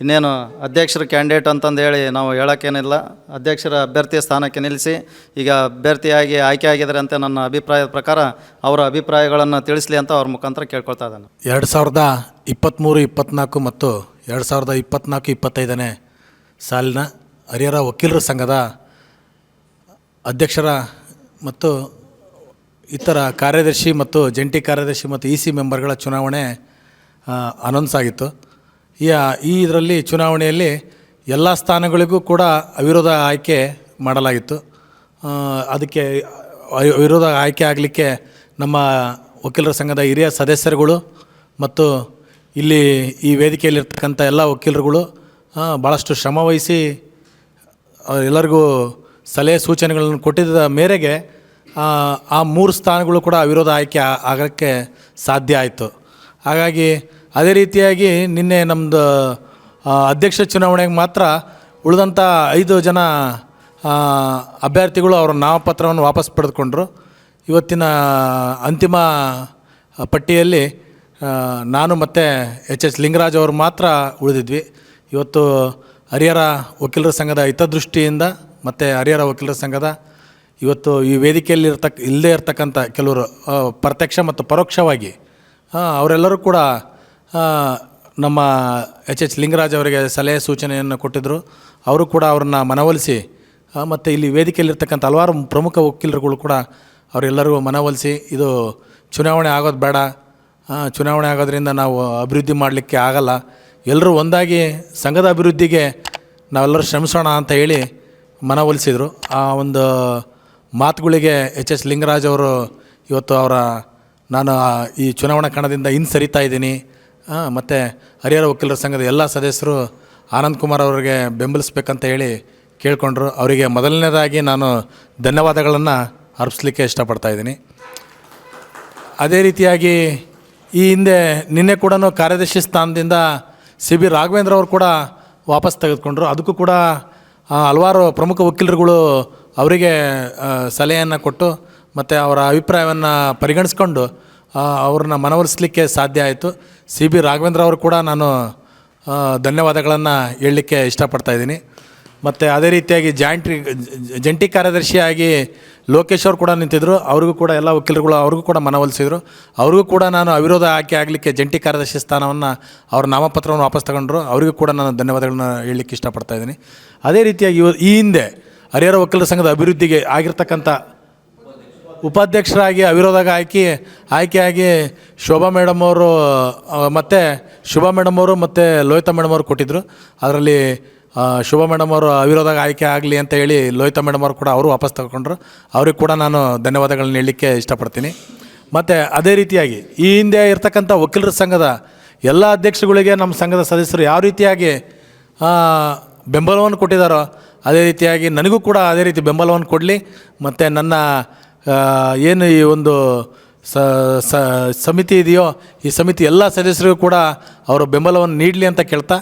ಇನ್ನೇನು ಅಧ್ಯಕ್ಷರ ಕ್ಯಾಂಡಿಡೇಟ್ ಅಂತಂದು ಹೇಳಿ ನಾವು ಹೇಳೋಕ್ಕೇನಿಲ್ಲ. ಅಧ್ಯಕ್ಷರ ಅಭ್ಯರ್ಥಿಯ ಸ್ಥಾನಕ್ಕೆ ನಿಲ್ಲಿಸಿ, ಈಗ ಅಭ್ಯರ್ಥಿಯಾಗಿ ಆಯ್ಕೆ ಆಗಿದ್ದಾರೆ ಅಂತ ನನ್ನ ಅಭಿಪ್ರಾಯದ ಪ್ರಕಾರ ಅವರ ಅಭಿಪ್ರಾಯಗಳನ್ನು ತಿಳಿಸಲಿ ಅಂತ ಅವ್ರ ಮುಖಾಂತರ ಕೇಳ್ಕೊಳ್ತಾ ಇದ್ದಾನೆ. ಎರಡು ಸಾವಿರದ ಇಪ್ಪತ್ತ್ಮೂರು ಇಪ್ಪತ್ತ್ನಾಲ್ಕು ಮತ್ತು ಎರಡು ಸಾವಿರದ ಇಪ್ಪತ್ತ್ನಾಲ್ಕು ಇಪ್ಪತ್ತೈದನೇ ಸಾಲಿನ ಹರಿಹರ ವಕೀಲರ ಸಂಘದ ಅಧ್ಯಕ್ಷರ ಮತ್ತು ಇತರ ಕಾರ್ಯದರ್ಶಿ ಮತ್ತು ಜಂಟಿ ಕಾರ್ಯದರ್ಶಿ ಮತ್ತು ಇ ಸಿ ಮೆಂಬರ್ಗಳ ಚುನಾವಣೆ ಅನೌನ್ಸ್ ಆಗಿತ್ತು. ಈ ಈ ಇದರಲ್ಲಿ ಚುನಾವಣೆಯಲ್ಲಿ ಎಲ್ಲ ಸ್ಥಾನಗಳಿಗೂ ಕೂಡ ಅವಿರೋಧ ಆಯ್ಕೆ ಮಾಡಲಾಗಿತ್ತು. ಅದಕ್ಕೆ ಅವಿ- ಅವಿರೋಧ ಆಯ್ಕೆ ಆಗಲಿಕ್ಕೆ ನಮ್ಮ ವಕೀಲರ ಸಂಘದ ಹಿರಿಯ ಸದಸ್ಯರುಗಳು ಮತ್ತು ಇಲ್ಲಿ ಈ ವೇದಿಕೆಯಲ್ಲಿರ್ತಕ್ಕಂಥ ಎಲ್ಲ ವಕೀಲರುಗಳು ಭಾಳಷ್ಟು ಶ್ರಮವಹಿಸಿ ಎಲ್ಲರಿಗೂ ಸಲಹೆ ಸೂಚನೆಗಳನ್ನು ಕೊಟ್ಟಿದ್ದ ಮೇರೆಗೆ ಆ, ಮೂರು ಸ್ಥಾನಗಳು ಕೂಡ ಅವಿರೋಧ ಆಯ್ಕೆ ಆಗೋಕ್ಕೆ ಸಾಧ್ಯ ಆಯಿತು. ಹಾಗಾಗಿ ಅದೇ ರೀತಿಯಾಗಿ ನಿನ್ನೆ ನಮ್ಮದು ಅಧ್ಯಕ್ಷ ಚುನಾವಣೆಗೆ ಮಾತ್ರ ಉಳಿದಂಥ ಐದು ಜನ ಅಭ್ಯರ್ಥಿಗಳು ಅವರ ನಾಮಪತ್ರವನ್ನು ವಾಪಸ್ ಪಡೆದುಕೊಂಡರು. ಇವತ್ತಿನ, ಅಂತಿಮ ಪಟ್ಟಿಯಲ್ಲಿ ನಾನು ಮತ್ತು ಎಚ್ ಎಸ್ ಲಿಂಗರಾಜ್ ಅವರು ಮಾತ್ರ ಉಳಿದಿದ್ವಿ. ಇವತ್ತು ಹರಿಹರ ವಕೀಲರ ಸಂಘದ ಹಿತದೃಷ್ಟಿಯಿಂದ ಮತ್ತು ಹರಿಹರ ವಕೀಲರ ಸಂಘದ ಇವತ್ತು ಈ ವೇದಿಕೆಯಲ್ಲಿ ಇರ್ತಕ್ಕ ಇಲ್ಲದೇ ಇರ್ತಕ್ಕಂಥ ಕೆಲವರು ಪ್ರತ್ಯಕ್ಷ ಮತ್ತು ಪರೋಕ್ಷವಾಗಿ ಅವರೆಲ್ಲರೂ ಕೂಡ ನಮ್ಮ ಎಚ್ ಎಚ್ ಲಿಂಗರಾಜ್ ಅವರಿಗೆ ಸಲಹೆ ಸೂಚನೆಯನ್ನು ಕೊಟ್ಟಿದ್ದರು ಅವರು ಕೂಡ ಅವ್ರನ್ನ ಮನವೊಲಿಸಿ ಮತ್ತು ಇಲ್ಲಿ ವೇದಿಕೆಯಲ್ಲಿರ್ತಕ್ಕಂಥ ಹಲವಾರು ಪ್ರಮುಖ ವಕೀಲರುಗಳು ಕೂಡ ಅವರೆಲ್ಲರಿಗೂ ಮನವೊಲಿಸಿ, ಇದು ಚುನಾವಣೆ ಆಗೋದು ಬೇಡ ಚುನಾವಣೆ ಆಗೋದ್ರಿಂದ ನಾವು ಅಭಿವೃದ್ಧಿ ಮಾಡಲಿಕ್ಕೆ ಆಗಲ್ಲ. ಎಲ್ಲರೂ ಒಂದಾಗಿ ಸಂಘದ ಅಭಿವೃದ್ಧಿಗೆ ನಾವೆಲ್ಲರೂ ಶ್ರಮಿಸೋಣ ಅಂತ ಹೇಳಿ ಮನವೊಲಿಸಿದರು. ಆ ಒಂದು ಮಾತುಗಳಿಗೆ ಎಚ್ ಎಸ್ ಲಿಂಗರಾಜ್ ಅವರು ಇವತ್ತು ಅವರ, ನಾನು ಈ ಚುನಾವಣಾ ಕಣದಿಂದ ಹಿಂಸರಿತಾ ಇದ್ದೀನಿ. ಮತ್ತು ಹರಿಹರ ವಕೀಲರ ಸಂಘದ ಎಲ್ಲ ಸದಸ್ಯರು ಆನಂದ್ ಕುಮಾರ್ ಅವರಿಗೆ ಬೆಂಬಲಿಸ್ಬೇಕಂತ ಹೇಳಿ ಕೇಳಿಕೊಂಡ್ರು. ಅವರಿಗೆ ಮೊದಲನೇದಾಗಿ ನಾನು ಧನ್ಯವಾದಗಳನ್ನು ಅರ್ಪಿಸ್ಲಿಕ್ಕೆ ಇಷ್ಟಪಡ್ತಾ ಇದ್ದೀನಿ. ಅದೇ ರೀತಿಯಾಗಿ ಈ ಹಿಂದೆ ನಿನ್ನೆ ಕೂಡ ಕಾರ್ಯದರ್ಶಿ ಸ್ಥಾನದಿಂದ ಸಿ ಬಿ ರಾಘವೇಂದ್ರ ಅವರು ಕೂಡ ವಾಪಸ್ ತೆಗೆದುಕೊಂಡ್ರು. ಅದಕ್ಕೂ ಕೂಡ ಹಲವಾರು ಪ್ರಮುಖ ವಕೀಲರುಗಳು ಅವರಿಗೆ ಸಲಹೆಯನ್ನು ಕೊಟ್ಟು ಮತ್ತು ಅವರ ಅಭಿಪ್ರಾಯವನ್ನು ಪರಿಗಣಿಸ್ಕೊಂಡು ಅವ್ರನ್ನ ಮನವೊಲಿಸಲಿಕ್ಕೆ ಸಾಧ್ಯ ಆಯಿತು. ಸಿ ಬಿ ರಾಘವೇಂದ್ರ ಅವರು ಕೂಡ ನಾನು ಧನ್ಯವಾದಗಳನ್ನು ಹೇಳಲಿಕ್ಕೆ ಇಷ್ಟಪಡ್ತಾ ಇದ್ದೀನಿ. ಮತ್ತು ಅದೇ ರೀತಿಯಾಗಿ ಜಾಯಿಂಟ್ ಜಂಟಿ ಕಾರ್ಯದರ್ಶಿಯಾಗಿ ಲೋಕೇಶ್ ಅವರು ಕೂಡ ನಿಂತಿದ್ದರು ಅವ್ರಿಗೂ ಕೂಡ ಎಲ್ಲ ವಕೀಲರುಗಳು ಅವ್ರಿಗೂ ಕೂಡ ಮನವೊಲಿಸಿದರು ಅವ್ರಿಗೂ ಕೂಡ ನಾನು ಅವಿರೋಧ ಆಯ್ಕೆ ಆಗಲಿಕ್ಕೆ ಜಂಟಿ ಕಾರ್ಯದರ್ಶಿ ಸ್ಥಾನವನ್ನು ಅವ್ರ ನಾಮಪತ್ರವನ್ನು ವಾಪಸ್ ತಗೊಂಡ್ರು. ಅವರಿಗೂ ಕೂಡ ನಾನು ಧನ್ಯವಾದಗಳನ್ನ ಹೇಳಲಿಕ್ಕೆ ಇಷ್ಟಪಡ್ತಾ ಇದ್ದೀನಿ. ಅದೇ ರೀತಿಯಾಗಿ ಈ ಹಿಂದೆ ಹರಿಹರ ವಕೀಲರ ಸಂಘದ ಅಭಿವೃದ್ಧಿಗೆ ಆಗಿರ್ತಕ್ಕಂಥ ಉಪಾಧ್ಯಕ್ಷರಾಗಿ ಅವಿರೋಧ ಆಯ್ಕೆ, ಆಯ್ಕೆಯಾಗಿ ಶೋಭಾ ಮೇಡಮ್ ಅವರು ಮತ್ತು ಶುಭಾ ಮೇಡಮ್ ಅವರು ಮತ್ತು ಲೋಹಿತಾ ಮೇಡಮ್ ಅವರು ಕೊಟ್ಟಿದ್ದರು ಅದರಲ್ಲಿ ಶುಭಾ ಮೇಡಮ್ ಅವರು ಅವಿರೋಧ ಆಯ್ಕೆ ಆಗಲಿ ಅಂತ ಹೇಳಿ ಲೋಹಿತಾ ಮೇಡಮ್ ಅವರು ಕೂಡ ಅವರು ವಾಪಸ್ ತಗೊಂಡ್ರು. ಅವ್ರಿಗೆ ಕೂಡ ನಾನು ಧನ್ಯವಾದಗಳನ್ನ ಹೇಳಲಿಕ್ಕೆ ಇಷ್ಟಪಡ್ತೀನಿ. ಮತ್ತು ಅದೇ ರೀತಿಯಾಗಿ ಈ ಹಿಂದೆ ಇರ್ತಕ್ಕಂಥ ವಕೀಲರ ಸಂಘದ ಎಲ್ಲ ಅಧ್ಯಕ್ಷಗಳಿಗೆ ನಮ್ಮ ಸಂಘದ ಸದಸ್ಯರು ಯಾವ ರೀತಿಯಾಗಿ ಬೆಂಬಲವನ್ನು ಕೊಟ್ಟಿದ್ದಾರೋ ಅದೇ ರೀತಿಯಾಗಿ ನನಗೂ ಕೂಡ ಅದೇ ರೀತಿ ಬೆಂಬಲವನ್ನು ಕೊಡಲಿ. ಮತ್ತು ನನ್ನ ಏನು ಈ ಒಂದು ಸಮಿತಿ ಇದೆಯೋ, ಈ ಸಮಿತಿ ಎಲ್ಲ ಸದಸ್ಯರಿಗೂ ಕೂಡ ಅವರು ಬೆಂಬಲವನ್ನು ನೀಡಲಿ ಅಂತ ಕೇಳ್ತಾ,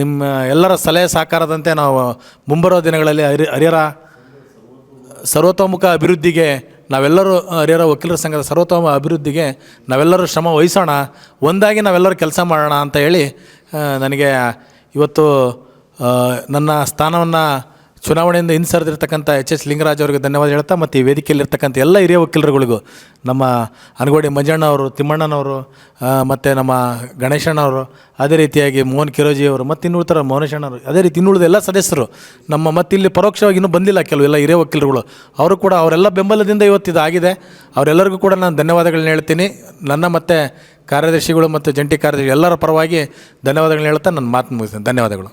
ನಿಮ್ಮ ಎಲ್ಲರ ಸಲಹೆ ಸಹಕಾರದಂತೆ ನಾವು ಮುಂಬರುವ ದಿನಗಳಲ್ಲಿ ಹರಿ ಹರಿಹರ ಸರ್ವತೋಮುಖ ಅಭಿವೃದ್ಧಿಗೆ ನಾವೆಲ್ಲರೂ ಹರಿಹರ ವಕೀಲರ ಸಂಘದ ಸರ್ವತೋಮ ಅಭಿವೃದ್ಧಿಗೆ ನಾವೆಲ್ಲರೂ ಶ್ರಮ ವಹಿಸೋಣ, ಒಂದಾಗಿ ನಾವೆಲ್ಲರೂ ಕೆಲಸ ಮಾಡೋಣ ಅಂತ ಹೇಳಿ ನನಗೆ ಇವತ್ತು ನನ್ನ ಸ್ಥಾನವನ್ನು ಚುನಾವಣೆಯಿಂದ ಹಿಂಸರಿದಿರ್ತಕ್ಕಂಥ ಎಚ್ ಎಸ್ ಲಿಂಗರಾಜ್ ಅವರಿಗೆ ಧನ್ಯವಾದ ಹೇಳ್ತಾ ಮತ್ತು ಈ ವೇದಿಕೆಯಲ್ಲಿರ್ತಕ್ಕಂಥ ಎಲ್ಲ ಹಿರಿಯ ವಕೀಲರುಗಳಿಗೂ ನಮ್ಮ ಅನಗೋಡಿ ಮಂಜಣ್ಣ ಅವರು, ತಿಮ್ಮಣ್ಣನವರು ಮತ್ತು ನಮ್ಮ ಗಣೇಶಣ್ಣವರು ಅದೇ ರೀತಿಯಾಗಿ ಮೋಹನ್ ಕಿರೋಜಿ ಅವರು, ಮತ್ತು ಇನ್ನುಳಿತರ ಮೋನೇಶಣ್ಣವರು ಅದೇ ರೀತಿ ಇನ್ನುಳಿದ ಎಲ್ಲ ಸದಸ್ಯರು, ನಮ್ಮ ಮತ್ತಿಲ್ಲಿ ಪರೋಕ್ಷವಾಗಿ ಇನ್ನೂ ಬಂದಿಲ್ಲ ಕೆಲವು ಎಲ್ಲ ಹಿರಿಯ ವಕೀಲರುಗಳು. ಅವರು ಕೂಡ ಅವರೆಲ್ಲ ಬೆಂಬಲದಿಂದ ಇವತ್ತು ಆಗಿದೆ. ಅವರೆಲ್ಲರಿಗೂ ಕೂಡ ನಾನು ಧನ್ಯವಾದಗಳನ್ನ ಹೇಳ್ತೀನಿ. ನನ್ನ ಮತ್ತು ಕಾರ್ಯದರ್ಶಿಗಳು ಮತ್ತು ಜಂಟಿ ಕಾರ್ಯದರ್ಶಿ ಎಲ್ಲರ ಪರವಾಗಿ ಧನ್ಯವಾದಗಳನ್ನ ಹೇಳ್ತಾ ನನ್ನ ಮಾತು ಮುಗಿಸ್ತೀನಿ. ಧನ್ಯವಾದಗಳು.